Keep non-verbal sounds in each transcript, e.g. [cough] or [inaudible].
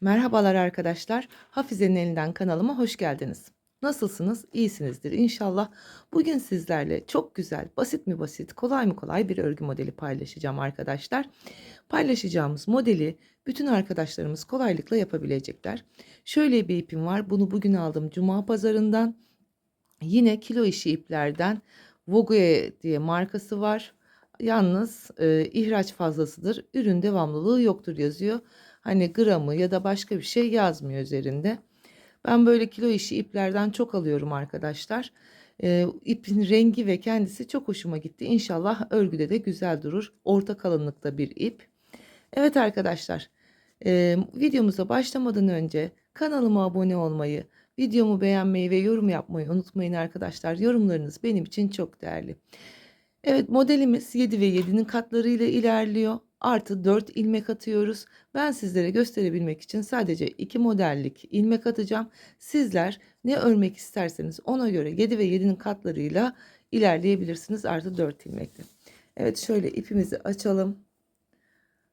Merhabalar arkadaşlar. Hafize'nin elinden kanalıma hoş geldiniz. Nasılsınız? İyisinizdir inşallah. Bugün sizlerle çok güzel, basit mi basit, kolay mı kolay bir örgü modeli paylaşacağım arkadaşlar. Paylaşacağımız modeli bütün arkadaşlarımız kolaylıkla yapabilecekler. Şöyle bir ipim var. Bunu bugün aldım Cuma pazarından. Yine kilo işi iplerden Vogue diye markası var. Yalnız e, ihraç fazlasıdır. Ürün devamlılığı yoktur yazıyor. Hani gramı ya da başka bir şey yazmıyor üzerinde. Ben böyle kilo işi iplerden çok alıyorum arkadaşlar. E, ipin rengi ve kendisi çok hoşuma gitti. İnşallah örgüde de güzel durur. Orta kalınlıkta bir ip. Evet arkadaşlar e, videomuza başlamadan önce kanalıma abone olmayı, videomu beğenmeyi ve yorum yapmayı unutmayın arkadaşlar. Yorumlarınız benim için çok değerli. Evet modelimiz 7 ve 7'nin katlarıyla ilerliyor. Artı 4 ilmek atıyoruz. Ben sizlere gösterebilmek için sadece 2 modellik ilmek atacağım. Sizler ne örmek isterseniz ona göre 7 ve 7'nin katlarıyla ilerleyebilirsiniz. Artı 4 ilmekle. Evet şöyle ipimizi açalım.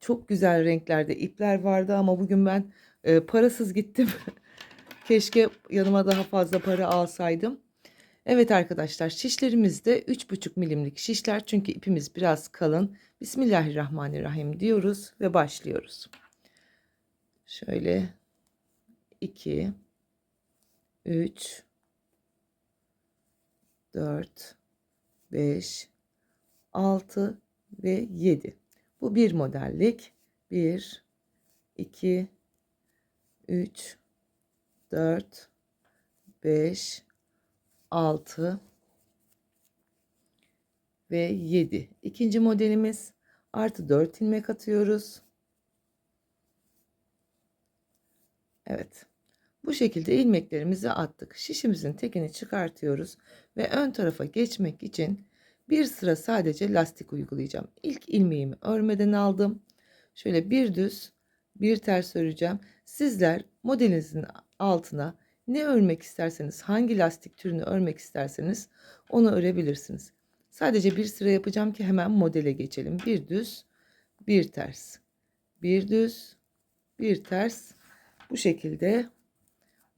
Çok güzel renklerde ipler vardı ama bugün ben e, parasız gittim. [laughs] Keşke yanıma daha fazla para alsaydım. Evet arkadaşlar şişlerimizde 3,5 milimlik şişler çünkü ipimiz biraz kalın. Bismillahirrahmanirrahim diyoruz ve başlıyoruz. Şöyle 2 3 4 5 6 ve 7. Bu bir modellik. 1 2 3 4 5 6 ve 7. İkinci modelimiz artı 4 ilmek atıyoruz. Evet. Bu şekilde ilmeklerimizi attık. Şişimizin tekini çıkartıyoruz ve ön tarafa geçmek için bir sıra sadece lastik uygulayacağım. İlk ilmeğimi örmeden aldım. Şöyle bir düz, bir ters öreceğim. Sizler modelinizin altına ne örmek isterseniz, hangi lastik türünü örmek isterseniz onu örebilirsiniz. Sadece bir sıra yapacağım ki hemen modele geçelim. Bir düz, bir ters. Bir düz, bir ters. Bu şekilde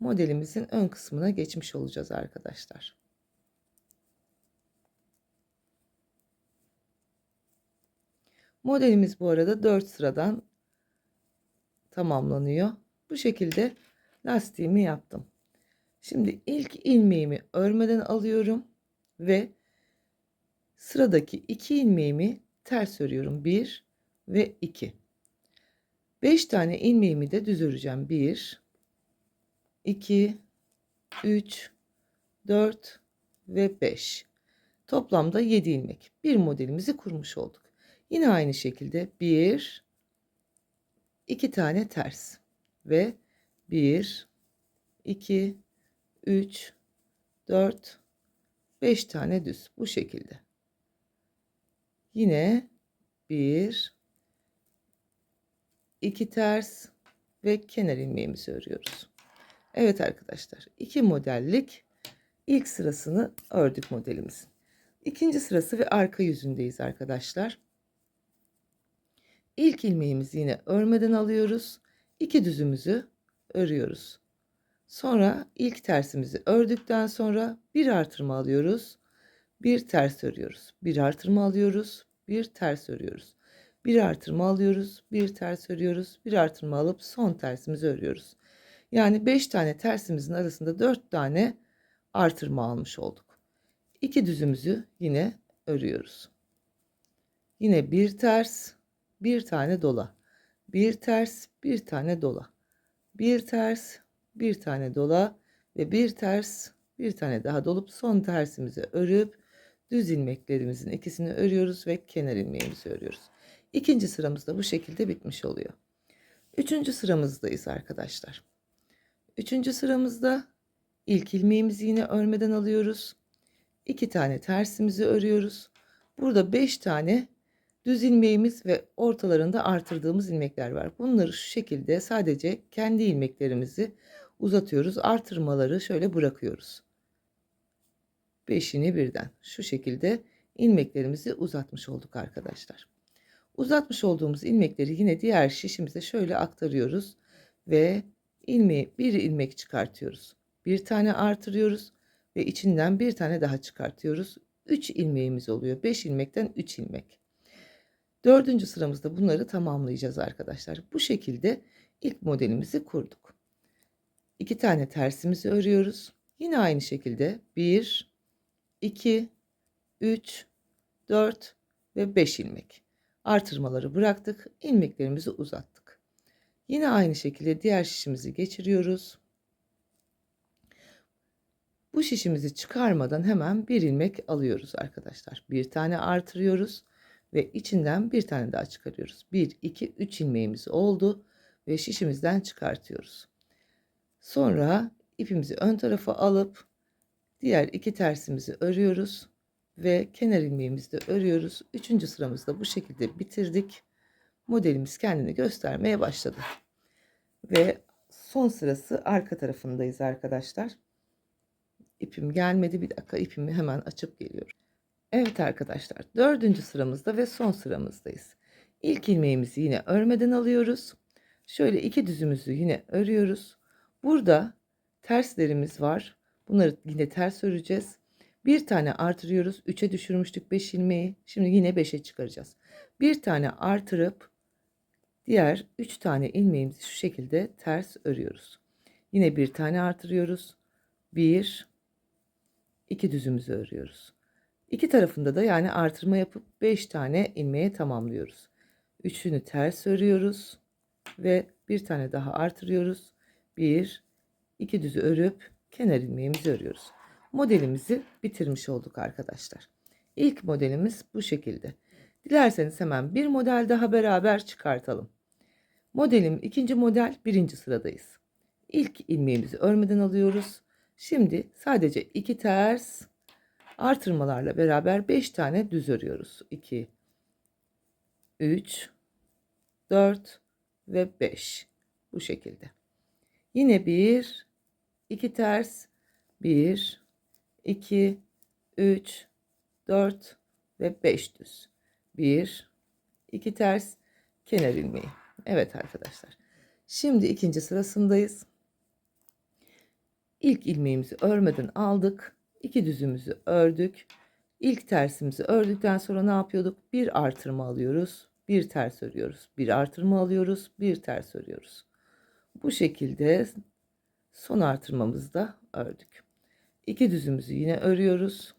modelimizin ön kısmına geçmiş olacağız arkadaşlar. Modelimiz bu arada 4 sıradan tamamlanıyor. Bu şekilde lastiğimi yaptım. Şimdi ilk ilmeğimi örmeden alıyorum ve sıradaki iki ilmeğimi ters örüyorum. 1 ve 2. 5 tane ilmeğimi de düz öreceğim. 1 2 3 4 ve 5. Toplamda 7 ilmek. Bir modelimizi kurmuş olduk. Yine aynı şekilde 1 2 tane ters ve 1 2 3 4 5 tane düz bu şekilde. Yine 1 2 ters ve kenar ilmeğimizi örüyoruz. Evet arkadaşlar, iki modellik ilk sırasını ördük modelimizin. İkinci sırası ve arka yüzündeyiz arkadaşlar. İlk ilmeğimizi yine örmeden alıyoruz. İki düzümüzü örüyoruz. Sonra ilk tersimizi ördükten sonra bir artırma alıyoruz. Bir ters örüyoruz. Bir artırma alıyoruz. Bir ters örüyoruz. Bir artırma alıyoruz. Bir ters örüyoruz. Bir artırma alıp son tersimizi örüyoruz. Yani 5 tane tersimizin arasında 4 tane artırma almış olduk. İki düzümüzü yine örüyoruz. Yine bir ters, bir tane dola. Bir ters, bir tane dola. Bir ters, bir tane dola ve bir ters bir tane daha dolup son tersimizi örüp düz ilmeklerimizin ikisini örüyoruz ve kenar ilmeğimizi örüyoruz. İkinci sıramız da bu şekilde bitmiş oluyor. Üçüncü sıramızdayız arkadaşlar. Üçüncü sıramızda ilk ilmeğimizi yine örmeden alıyoruz. İki tane tersimizi örüyoruz. Burada beş tane düz ilmeğimiz ve ortalarında artırdığımız ilmekler var. Bunları şu şekilde sadece kendi ilmeklerimizi uzatıyoruz. Artırmaları şöyle bırakıyoruz. Beşini birden şu şekilde ilmeklerimizi uzatmış olduk arkadaşlar. Uzatmış olduğumuz ilmekleri yine diğer şişimize şöyle aktarıyoruz ve ilmeği bir ilmek çıkartıyoruz. Bir tane artırıyoruz ve içinden bir tane daha çıkartıyoruz. 3 ilmeğimiz oluyor. 5 ilmekten 3 ilmek. Dördüncü sıramızda bunları tamamlayacağız arkadaşlar. Bu şekilde ilk modelimizi kurduk. 2 tane tersimizi örüyoruz. Yine aynı şekilde 1, 2, 3, 4 ve 5 ilmek. Artırmaları bıraktık. ilmeklerimizi uzattık. Yine aynı şekilde diğer şişimizi geçiriyoruz. Bu şişimizi çıkarmadan hemen bir ilmek alıyoruz arkadaşlar. Bir tane artırıyoruz ve içinden bir tane daha çıkarıyoruz. 1, 2, 3 ilmeğimiz oldu ve şişimizden çıkartıyoruz. Sonra ipimizi ön tarafa alıp diğer iki tersimizi örüyoruz ve kenar ilmeğimizi de örüyoruz. Üçüncü sıramızda bu şekilde bitirdik. Modelimiz kendini göstermeye başladı. Ve son sırası arka tarafındayız arkadaşlar. İpim gelmedi. Bir dakika ipimi hemen açıp geliyorum. Evet arkadaşlar dördüncü sıramızda ve son sıramızdayız. İlk ilmeğimizi yine örmeden alıyoruz. Şöyle iki düzümüzü yine örüyoruz. Burada terslerimiz var. Bunları yine ters öreceğiz. Bir tane artırıyoruz. 3'e düşürmüştük 5 ilmeği. Şimdi yine 5'e çıkaracağız. Bir tane artırıp diğer 3 tane ilmeğimizi şu şekilde ters örüyoruz. Yine bir tane artırıyoruz. 1 2 düzümüzü örüyoruz. İki tarafında da yani artırma yapıp 5 tane ilmeğe tamamlıyoruz. Üçünü ters örüyoruz ve bir tane daha artırıyoruz. 1 2 düzü örüp kenar ilmeğimizi örüyoruz. Modelimizi bitirmiş olduk arkadaşlar. İlk modelimiz bu şekilde. Dilerseniz hemen bir model daha beraber çıkartalım. Modelim ikinci model birinci sıradayız. İlk ilmeğimizi örmeden alıyoruz. Şimdi sadece iki ters artırmalarla beraber 5 tane düz örüyoruz. 2 3 4 ve 5 bu şekilde. Yine bir iki ters 1 2 3 4 ve 5 düz. 1 2 ters kenar ilmeği. Evet arkadaşlar. Şimdi ikinci sırasındayız. İlk ilmeğimizi örmeden aldık. İki düzümüzü ördük. İlk tersimizi ördükten sonra ne yapıyorduk? Bir artırma alıyoruz. Bir ters örüyoruz. Bir artırma alıyoruz. Bir ters örüyoruz. Bu şekilde son artırmamızı da ördük. İki düzümüzü yine örüyoruz.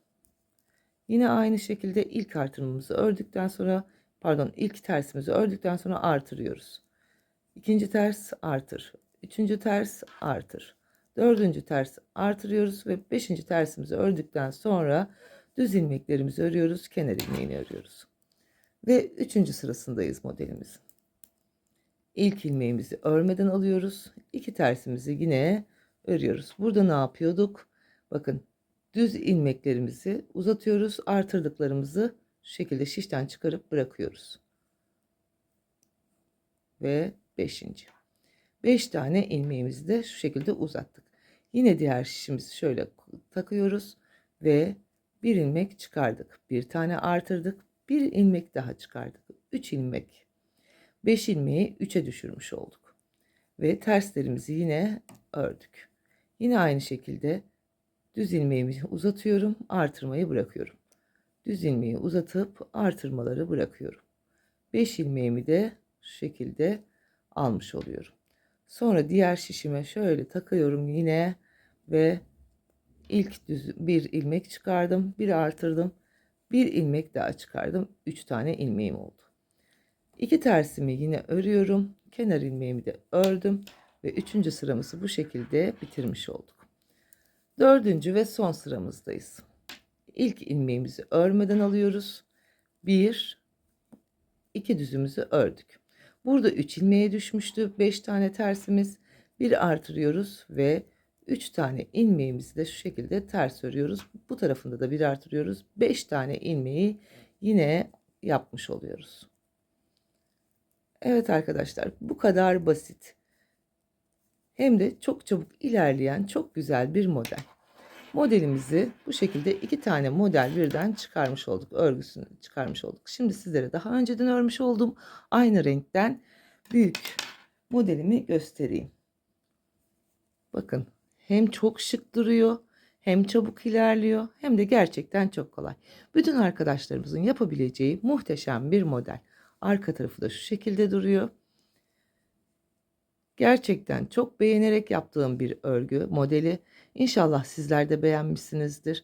Yine aynı şekilde ilk artırmamızı ördükten sonra pardon ilk tersimizi ördükten sonra artırıyoruz. İkinci ters artır. Üçüncü ters artır. Dördüncü ters artırıyoruz ve beşinci tersimizi ördükten sonra düz ilmeklerimizi örüyoruz. Kenar ilmeğini örüyoruz. Ve üçüncü sırasındayız modelimizin. İlk ilmeğimizi örmeden alıyoruz. İki tersimizi yine örüyoruz. Burada ne yapıyorduk? Bakın düz ilmeklerimizi uzatıyoruz. Artırdıklarımızı şu şekilde şişten çıkarıp bırakıyoruz. Ve beşinci. Beş tane ilmeğimizi de şu şekilde uzattık. Yine diğer şişimizi şöyle takıyoruz ve bir ilmek çıkardık. Bir tane artırdık. Bir ilmek daha çıkardık. Üç ilmek. Beş ilmeği üçe düşürmüş olduk. Ve terslerimizi yine ördük. Yine aynı şekilde düz ilmeğimi uzatıyorum. Artırmayı bırakıyorum. Düz ilmeği uzatıp artırmaları bırakıyorum. Beş ilmeğimi de şu şekilde almış oluyorum. Sonra diğer şişime şöyle takıyorum yine ve ilk düz bir ilmek çıkardım, bir artırdım, bir ilmek daha çıkardım. Üç tane ilmeğim oldu. İki tersimi yine örüyorum. Kenar ilmeğimi de ördüm ve üçüncü sıramızı bu şekilde bitirmiş olduk. Dördüncü ve son sıramızdayız. İlk ilmeğimizi örmeden alıyoruz. Bir, iki düzümüzü ördük. Burada 3 ilmeğe düşmüştü. 5 tane tersimiz. Bir artırıyoruz ve 3 tane ilmeğimizi de şu şekilde ters örüyoruz. Bu tarafında da bir artırıyoruz. 5 tane ilmeği yine yapmış oluyoruz. Evet arkadaşlar bu kadar basit. Hem de çok çabuk ilerleyen çok güzel bir model. Modelimizi bu şekilde iki tane model birden çıkarmış olduk. Örgüsünü çıkarmış olduk. Şimdi sizlere daha önceden örmüş olduğum aynı renkten büyük modelimi göstereyim. Bakın hem çok şık duruyor hem çabuk ilerliyor hem de gerçekten çok kolay. Bütün arkadaşlarımızın yapabileceği muhteşem bir model. Arka tarafı da şu şekilde duruyor. Gerçekten çok beğenerek yaptığım bir örgü modeli. İnşallah sizler de beğenmişsinizdir.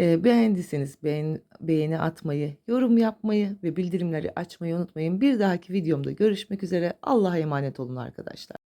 Ee, beğendiyseniz beğen, beğeni atmayı, yorum yapmayı ve bildirimleri açmayı unutmayın. Bir dahaki videomda görüşmek üzere. Allah'a emanet olun arkadaşlar.